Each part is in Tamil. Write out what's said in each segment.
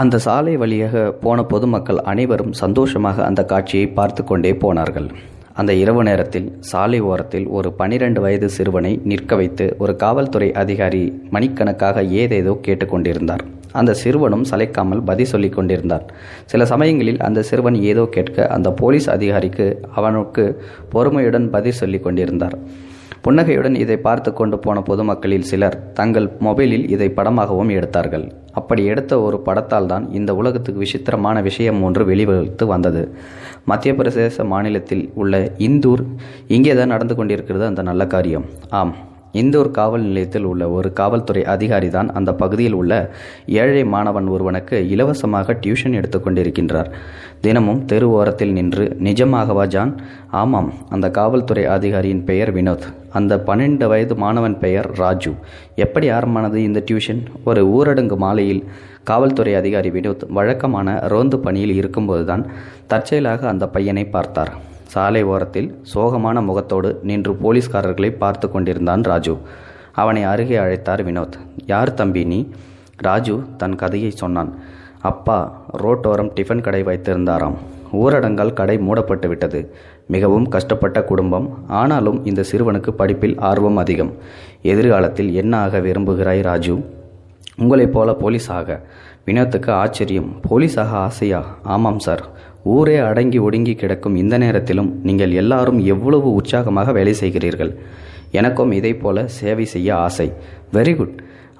அந்த சாலை வழியாக போன பொதுமக்கள் அனைவரும் சந்தோஷமாக அந்த காட்சியை பார்த்து கொண்டே போனார்கள். அந்த இரவு நேரத்தில் சாலை ஓரத்தில் ஒரு பனிரெண்டு வயது சிறுவனை நிற்க வைத்து ஒரு காவல்துறை அதிகாரி மணிக்கணக்காக ஏதேதோ கேட்டுக்கொண்டிருந்தார் அந்த சிறுவனும் சளைக்காமல் பதில் சொல்லி கொண்டிருந்தார் சில சமயங்களில் அந்த சிறுவன் ஏதோ கேட்க அந்த போலீஸ் அதிகாரிக்கு அவனுக்கு பொறுமையுடன் பதில் சொல்லி கொண்டிருந்தார். புன்னகையுடன் இதை பார்த்து கொண்டு போன பொதுமக்களில் சிலர் தங்கள் மொபைலில் இதை படமாகவும் எடுத்தார்கள். அப்படி எடுத்த ஒரு படத்தால் தான் இந்த உலகத்துக்கு விசித்திரமான விஷயம் ஒன்று வெளிவகுத்து வந்தது. மத்திய பிரதேச மாநிலத்தில் உள்ள இந்தூர் இங்கே தான் நடந்து கொண்டிருக்கிறது அந்த நல்ல காரியம். ஆம் இந்தூர் காவல் நிலையத்தில் உள்ள ஒரு காவல்துறை அதிகாரி தான் அந்த பகுதியில் உள்ள ஏழை மாணவன் ஒருவனுக்கு இலவசமாக டியூஷன் எடுத்துக்கொண்டிருக்கின்றார் தினமும் தெரு ஓரத்தில் நின்று நிஜமாகவா ஜான்? ஆமாம் அந்த காவல்துறை அதிகாரியின் பெயர் வினோத். அந்த பன்னெண்டு வயது மாணவன் பெயர் ராஜு. எப்படி ஆரம்பமானது இந்த டியூஷன்? ஒரு ஊரடங்கு மாலையில் காவல்துறை அதிகாரி வினோத் வழக்கமான ரோந்து பணியில் இருக்கும்போதுதான் தற்செயலாக அந்த பையனை பார்த்தார். சாலை ஓரத்தில் சோகமான முகத்தோடு நின்று போலீஸ்காரர்களை பார்த்து கொண்டிருந்தான் ராஜு. அவனை அருகே அழைத்தார் வினோத். யார் தம்பி நீ? ராஜு தன் கதையை சொன்னான். அப்பா ரோட்டோரம் டிஃபன் கடை வைத்திருந்தாராம். ஊரடங்கால் கடை மூடப்பட்டு விட்டது. மிகவும் கஷ்டப்பட்ட குடும்பம். ஆனாலும் இந்த சிறுவனுக்கு படிப்பில் ஆர்வம் அதிகம். எதிர்காலத்தில் என்ன ஆக விரும்புகிறாய் ராஜு? உங்களைப் போல போலீஸாக. வினோத்துக்கு ஆச்சரியம். போலீஸாக ஆசையா? ஆமாம் சார். ஊரே அடங்கி ஒடுங்கி கிடக்கும் இந்த நேரத்திலும் நீங்கள் எல்லாரும் எவ்வளவு உற்சாகமாக வேலை செய்கிறீர்கள்? எனக்கும் இதை போல சேவை செய்ய ஆசை. Very good.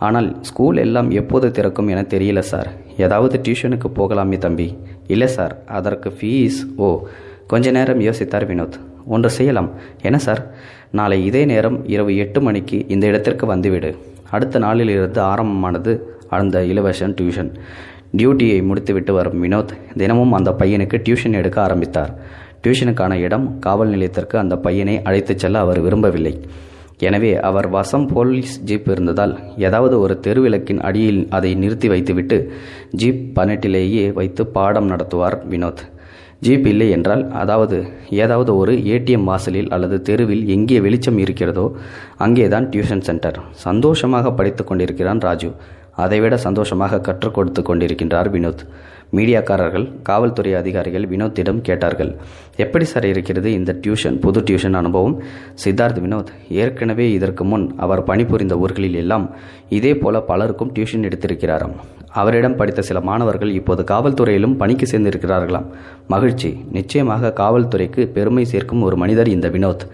ஆனால் ஸ்கூல் எல்லாம் எப்போது திறக்கும் என தெரியல சார். ஏதாவது டியூஷனுக்கு போகலாமே தம்பி. இல்லை சார் அதற்கு ஃபீஸ் ஓ கொஞ்ச நேரம் யோசித்தார் வினோத். ஒன்று செய்யலாம். என்ன சார்? நாளை இதே நேரம் இரவு எட்டு மணிக்கு இந்த இடத்திற்கு வந்துவிடு. அடுத்த நாளிலிருந்து ஆரம்பமானது அந்த இலவசன் டியூஷன். டியூட்டியை முடித்துவிட்டு வரும் வினோத் தினமும் அந்த பையனுக்கு டியூஷன் எடுக்க ஆரம்பித்தார். டியூஷனுக்கான இடம் காவல் நிலையத்திற்கு அந்த பையனை அழைத்துச் செல்ல அவர் விரும்பவில்லை. எனவே அவர் வசம் போலீஸ் ஜீப் இருந்ததால் ஏதாவது ஒரு தெருவிளக்கின் அடியில் அதை நிறுத்தி வைத்துவிட்டு ஜீப் பனட்டிலேயே வைத்து பாடம் நடத்துவார் வினோத். ஜீப் இல்லை என்றால் அதாவது ஏதாவது ஒரு ஏடிஎம் வாசலில் அல்லது தெருவில் எங்கே வெளிச்சம் இருக்கிறதோ அங்கேதான் டியூஷன் சென்டர். சந்தோஷமாக படித்து கொண்டிருக்கிறான் ராஜு. அதைவிட சந்தோஷமாக கற்றுக் கொடுத்து கொண்டிருக்கின்றார் வினோத். மீடியாக்காரர்கள் காவல்துறை அதிகாரிகள் வினோத்திடம் கேட்டார்கள் எப்படி சார் இருக்கிறது இந்த டியூஷன்? புது டியூஷன் அனுபவம்? சித்தார்த் வினோத் ஏற்கனவே இதற்கு முன் அவர் பணிபுரிந்த ஊர்களில் எல்லாம் இதே போல பலருக்கும் டியூஷன் எடுத்திருக்கிறாராம். அவரிடம் படித்த சில மாணவர்கள் இப்போது காவல்துறையிலும் பணிக்கு சேர்ந்திருக்கிறார்களாம். மகிழ்ச்சி. நிச்சயமாக காவல்துறைக்கு பெருமை சேர்க்கும் ஒரு மனிதர் இந்த வினோத்.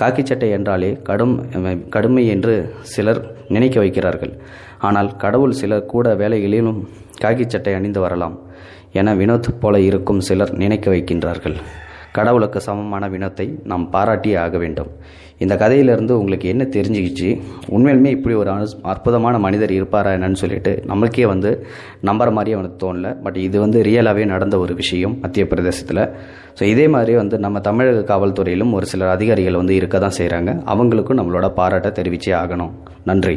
காக்கி சட்டை என்றாலே கடும் கடுமை என்று சிலர் நினைக்க வைக்கிறார்கள். ஆனால் கடவுள் சிலர் கூட வேலைகளிலும் காக்கி சட்டை அணிந்து வரலாம் என வினோத் போல இருக்கும் சிலர் நினைக்க வைக்கின்றார்கள். கடவுளுக்கு சமமான வினோத்தை நாம் பாராட்டியே ஆக வேண்டும். இந்த கதையிலிருந்து உங்களுக்கு என்ன தெரிஞ்சுக்கிச்சு? உண்மையிலுமே இப்படி ஒரு அனு அற்புதமான மனிதர் இருப்பாரா என்னன்னு சொல்லிட்டு நம்மளுக்கே வந்து நம்புற மாதிரியே அவனுக்கு தோணல. பட் இது வந்து ரியலாகவே நடந்த ஒரு விஷயம் மத்திய பிரதேசத்தில். ஸோ இதே மாதிரி வந்து நம்ம தமிழக காவல்துறையிலும் ஒரு சிலர் அதிகாரிகள் வந்து இருக்க தான் செய்கிறாங்க அவங்களுக்கும் நம்மளோட பாராட்டை தெரிவிச்சே ஆகணும். நன்றி.